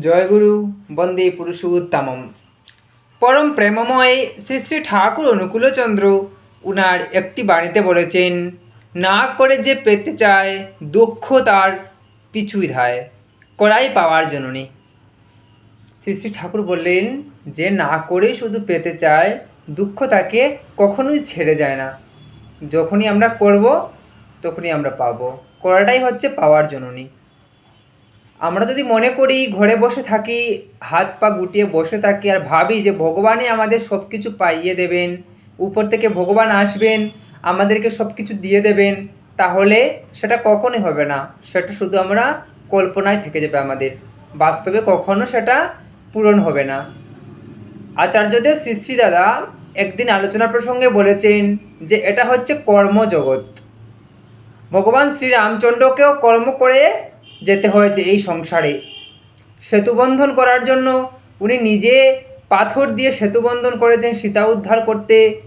জয়গুরু বন্দে পুরুষোত্তমম। পরম প্রেমময় শ্রী শ্রী ঠাকুর অনুকূলচন্দ্র উনার একটি বাণীতে বলেছেন, না করে যে পেতে চায় দুঃখ তার পিছুই ধায়, করাই পাওয়ার জননী। শ্রী শ্রী ঠাকুর বললেন, যে না করে শুধু পেতে চায়, দুঃখ তাকে কখনোই ছেড়ে যায় না। যখনই আমরা করব, তখনই আমরা পাবো। করাটাই হচ্ছে পাওয়ার জননী। আমরা যদি মনে করি ঘরে বসে থাকি, হাত পা গুটিয়ে বসে থাকি আর ভাবি যে ভগবানই আমাদের সব কিছু পাইয়ে দেবেন, উপর থেকে ভগবান আসবেন, আমাদেরকে সব কিছু দিয়ে দেবেন, তাহলে সেটা কখনোই হবে না। সেটা শুধু আমরা কল্পনায় থেকে যাবে আমাদের। বাস্তবে কখনো সেটা পূরণ হবে না। আচার্যদেব শ্রী দাদা একদিন আলোচনা প্রসঙ্গে বলেছেন যে এটা হচ্ছে কর্মজগৎ। ভগবান শ্রীরামচন্দ্রকেও কর্ম করে যেতে হয়েছে এই সংসারে। সেতুবন্ধন করার জন্য উনি নিজে পাথর দিয়ে সেতুবন্ধন করেছেন, সীতা উদ্ধার করতে।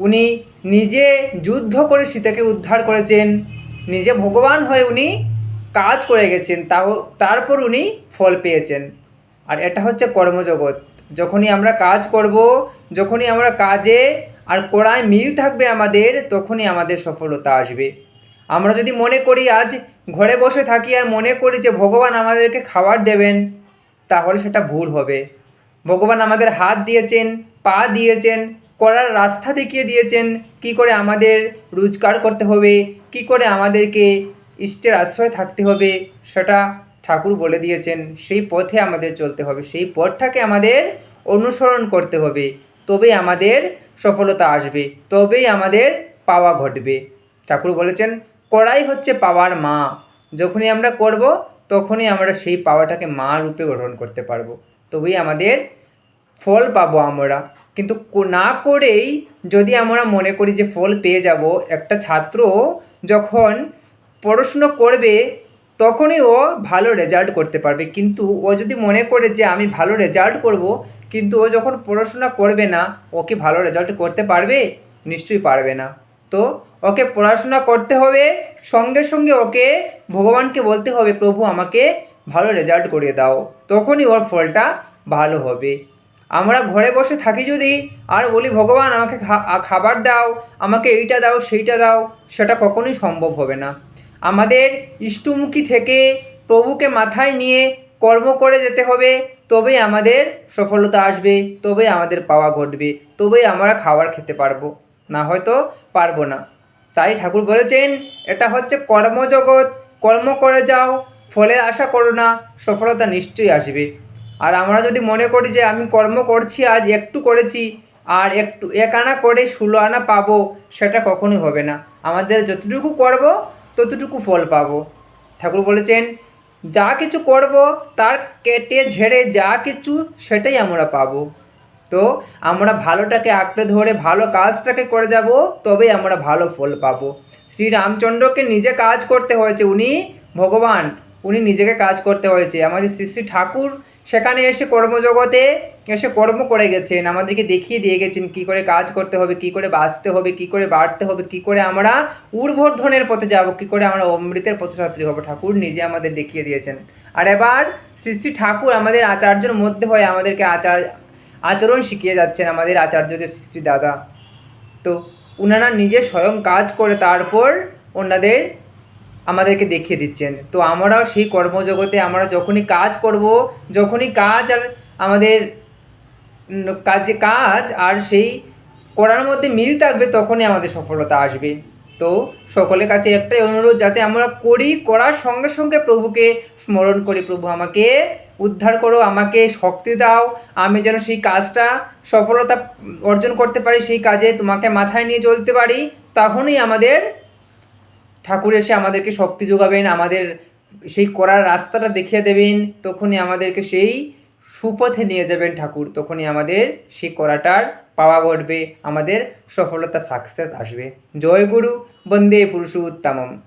উনি নিজে যুদ্ধ করে সীতাকে উদ্ধার করেছেন। নিজে ভগবান হয়ে উনি কাজ করে গেছেন, তাও তারপর উনি ফল পেয়েছেন। আর এটা হচ্ছে কর্মজগৎ। যখনই আমরা কাজ করব, যখনই আমরা কাজে আর কড়ায় মিল থাকবে আমাদের, তখনই আমাদের সফলতা আসবে। আমরা যদি মনে করি আজ ঘরে বসে থাকি আর মনে করি যে ভগবান আমাদেরকে খাবার দেবেন, তাহলে সেটা ভুল হবে। ভগবান আমাদের হাত দিয়েছেন, পা দিয়েছেন, করার রাস্তা দেখিয়ে দিয়েছেন, কি করে আমাদের রোজগার করতে হবে, কি করে আমাদেরকে ইষ্টের আশ্রয় থাকতে হবে, সেটা ঠাকুর বলে দিয়েছেন। সেই পথে আমাদের চলতে হবে, সেই পথটাকে আমাদের অনুসরণ করতে হবে, তবেই আমাদের সফলতা আসবে, তবেই আমাদের পাওয়া ঘটবে। ঠাকুর বলেছেন করাই হচ্ছে পাওয়ার মা। যখনই আমরা করব, তখনই আমরা সেই পাওয়াটাকে মা রূপে গ্রহণ করতে পারব। তবেই আমাদের ফল পাবো আমরা। কিন্তু না করেই যদি আমরা মনে করি যে ফল পেয়ে যাব, একটা ছাত্র যখন পড়াশুনো করবে, তখনই ও ভালো রেজাল্ট করতে পারবে। কিন্তু ও যদি মনে করে যে আমি ভালো রেজাল্ট করব, কিন্তু ও যখন পড়াশোনা করবে না, ও কি ভালো রেজাল্ট করতে পারবে? নিশ্চয়ই পারবে না। তো ওকে পড়াশোনা করতে হবে, সঙ্গে সঙ্গে ওকে ভগবানকে বলতে হবে, প্রভু, আমাকে ভালো রেজাল্ট করিয়ে দাও। তখনই ওর ফলটা ভালো হবে। আমরা ঘরে বসে থাকি যদি, আর বলি, ভগবান, আমাকে খাবার দাও, আমাকে এইটা দাও, সেইটা দাও। সেটা কখনোই সম্ভব হবে না। আমাদের ইষ্টমুখী থেকে প্রভুকে মাথায় নিয়ে কর্ম করে যেতে হবে, তবেই আমাদের সফলতা আসবে, তবেই আমাদের পাওয়া ঘটবে, তবেই আমরা খাবার খেতে পারব। না হয়তো পারব না। তাই ঠাকুর বলেছেন, এটা হচ্ছে কর্মজগৎ। কর্ম করে যাও ফলের আশা করো না, সফলতা নিশ্চয়ই আসবে। আর আমরা যদি মনে করি যে আমি কর্ম করছি, আজ একটু করেছি, আর একটু এক আনা করে ষোলো আনা পাবো, সেটা কখনোই হবে না। আমাদের যতটুকু করব, ততটুকু ফল পাবো। ঠাকুর বলেছেন, যা কিছু করব, তার কেটে ঝেড়ে যা কিছু, সেটাই আমরা পাবো। তো আমরা ভালোটাকে আঁকড়ে ধরে ভালো কাজটাকে করে যাব, তবেই আমরা ভালো ফল পাবো। শ্রী রামচন্দ্রকে নিজে কাজ করতে হয়েছে। উনি ভগবান, উনি নিজেকে কাজ করতে হয়েছে। আমাদের শ্রী শ্রী ঠাকুর সেখানে এসে কর্মজগতে এসে কর্ম করে গেছেন। আমাদেরকে দেখিয়ে দিয়ে গেছেন কি করে কাজ করতে হবে, কি করে বাঁচতে হবে, কি করে বাড়তে হবে, কি করে আমরা ঊর্ধ্বর্ধনের পথে যাব, কি করে আমরা অমৃতের পথযাত্রী হব। ঠাকুর নিজে আমাদের দেখিয়ে দিয়েছেন। আর এবার শ্রী শ্রী ঠাকুর আমাদের আচার্যর মধ্যে হয়ে আমাদেরকে আচার আচরণ শিখিয়ে যাচ্ছেন আমাদের আচার্যদেব শ্রী দাদা। তো ওনারা নিজে স্বয়ং কাজ করে তারপর ওনাদের আমাদেরকে দেখিয়ে দিচ্ছেন। তো আমরাও সেই কর্মজগতে আমরা যখনই কাজ করব, যখনই কাজ আর আমাদের কাজে কাজ আর সেই করার মধ্যে মিল থাকবে তখনই আমাদের সফলতা আসবে। তো সকলের কাছে একটাই অনুরোধ, যাতে আমরা করি, করার সঙ্গে সঙ্গে প্রভুকে স্মরণ করি, প্রভু আমাকে উদ্ধার করো, আমাকে শক্তি দাও, আমি যেন সেই কাজটা সফলতা অর্জন করতে পারি, সেই কাজে তোমাকে মাথায় নিয়ে চলতে পারি, তখনই আমাদের ঠাকুর এসে আমাদেরকে শক্তি যোগাবেন, আমাদের সেই করার রাস্তাটা দেখিয়ে দেবেন, তখনই আমাদেরকে সেই সুপথে নিয়ে যাবেন ঠাকুর, তখনই আমাদের সেই করাটার পাওয়া ঘটবে, আমাদের সফলতা সাকসেস আসবে। জয় গুরু, বন্দে পুরুষোত্তমম।